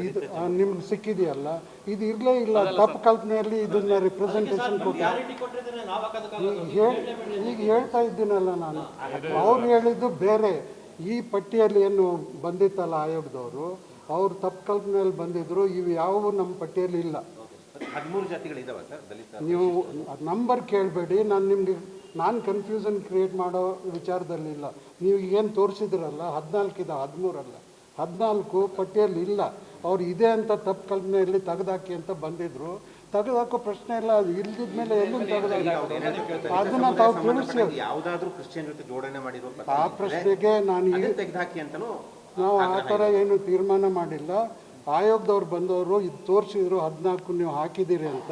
ಇದು ನಿಮ್ಗೆ ಸಿಕ್ಕಿದೆಯಲ್ಲ? ಇದು ಇರಲೇ ಇಲ್ಲ. ತಪ್ಪು ಕಲ್ಪನೆಯಲ್ಲಿ ಇದನ್ನ ರಿಪ್ರೆಸೆಂಟೇಷನ್ ಕೊಟ್ಟು ಈಗ ಹೇಳ್ತಾ ಇದ್ದೀನಲ್ಲ ನಾನು. ಅವ್ರು ಹೇಳಿದ್ದು ಬೇರೆ. ಈ ಪಟ್ಟಿಯಲ್ಲಿ ಏನು ಬಂದಿತ್ತಲ್ಲ ಆಯೋಗದವರು ಅವ್ರು ತಪ್ಪು ಕಲ್ಪನೆಯಲ್ಲಿ ಬಂದಿದ್ರು ಇವು ಯಾವುವು ನಮ್ಮ ಪಟ್ಟಿಯಲ್ಲಿ ಇಲ್ಲ. ನೀವು ನಂಬರ್ ಕೇಳಬೇಡಿ. ನಾನು ನಿಮಗೆ ನಾನು ಕನ್ಫ್ಯೂಷನ್ ಕ್ರಿಯೇಟ್ ಮಾಡೋ ವಿಚಾರದಲ್ಲಿಲ್ಲ ನೀವು ಏನು ತೋರಿಸಿದ್ರಲ್ಲ ಹದಿನಾಲ್ಕಿದ ಹದಿಮೂರಲ್ಲ. ಹದಿನಾಲ್ಕು ಪಟ್ಟಿಯಲ್ಲಿ ಇಲ್ಲ. ಅವ್ರು ಇದೆ ಅಂತ ತಪ್ಪು ಕಲ್ಪನೆಯಲ್ಲಿ ತೆಗೆದಾಕಿ ಅಂತ ಬಂದಿದ್ರು. ತೆಗೆದಾಕೋ ಪ್ರಶ್ನೆ ಇಲ್ಲ ಅದು ಇಲ್ದಿದ ಮೇಲೆ ಎಲ್ಲೂ ತೆಗೆದಾಕಿ ಅದನ್ನ ತಾವು ತಿಳಿಸಿ ಯಾವುದಾದ್ರೂ ಕ್ರಿಶ್ಚಿಯನ್ ಜೊತೆ ಜೋಡಣೆ ಮಾಡಿರೋ ಆ ಪ್ರಶ್ನೆಗೆ ನಾನು ತೆಗೆದುಹಾಕಿ ಅಂತಲೂ ನಾವು ಆ ಥರ ಏನು ತೀರ್ಮಾನ ಮಾಡಿಲ್ಲ. ಆಯೋಗದವ್ರು ಬಂದವರು ಇದು ತೋರಿಸಿದ್ರು ಹದಿನಾಲ್ಕು ನೀವು ಹಾಕಿದ್ದೀರಿ ಅಂತ.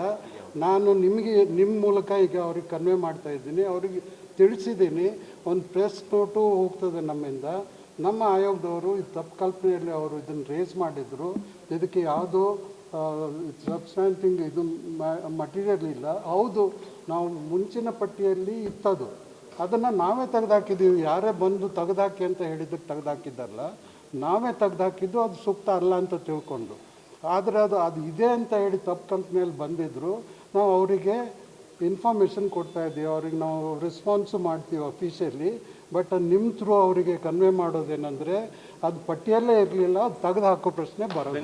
ನಾನು ನಿಮಗೆ ನಿಮ್ಮ ಮೂಲಕ ಈಗ ಅವ್ರಿಗೆ ಕನ್ವೆ ಮಾಡ್ತಾ ಇದ್ದೀನಿ. ಅವ್ರಿಗೆ ತಿಳಿಸಿದ್ದೀನಿ. ಒಂದು ಪ್ರೆಸ್ ನೋಟು ಹೋಗ್ತದೆ ನಮ್ಮಿಂದ. ನಮ್ಮ ಆಯೋಗದವರು ಇದು ತಪ್ಪು ಕಲ್ಪನೆಯಲ್ಲಿ ಅವರು ಇದನ್ನು ರೇಸ್ ಮಾಡಿದರು. ಇದಕ್ಕೆ ಯಾವುದೋ ಸಬ್ಸ್ಟ್ಯಾಂಟಿಂಗ್ ಇದು ಮಟೀರಿಯಲ್ ಇಲ್ಲ. ಹೌದು, ನಾವು ಮುಂಚಿನ ಪಟ್ಟಿಯಲ್ಲಿ ಇತ್ತದು. ಅದನ್ನು ನಾವೇ ತೆಗೆದಾಕಿದ್ದೀವಿ. ಯಾರೇ ಬಂದು ತೆಗೆದಾಕಿ ಅಂತ ಹೇಳಿದ್ದಕ್ಕೆ ತೆಗೆದಾಕಿದ್ದಲ್ಲ. ನಾವೇ ತೆಗೆದಾಕಿದ್ದು ಅದು ಸೂಕ್ತ ಅಲ್ಲ ಅಂತ ತಿಳ್ಕೊಂಡು. ಆದರೆ ಅದು ಅದು ಇದೆ ಅಂತ ಹೇಳಿ ತಪ್ಪು ಕಂಪ್ನಿಯಲ್ಲಿ ಬಂದಿದ್ದರು ನಾವು ಅವರಿಗೆ ಇನ್ಫಾರ್ಮೇಷನ್ ಕೊಡ್ತಾ ಇದ್ದೀವಿ ಅವ್ರಿಗೆ ನಾವು ರೆಸ್ಪಾನ್ಸು ಮಾಡ್ತೀವಿ ಆಫೀಸಲ್ಲಿ ಬಟ್ ನಿಮ್ಮ ಥ್ರೂ ಅವರಿಗೆ ಕನ್ವೆ ಮಾಡೋದೇನೆಂದರೆ, ಅದು ಪಟ್ಟಿಯಲ್ಲೇ ಇರಲಿಲ್ಲ, ಅದು ತೆಗೆದು ಹಾಕೋ ಪ್ರಶ್ನೆ ಬರೋದು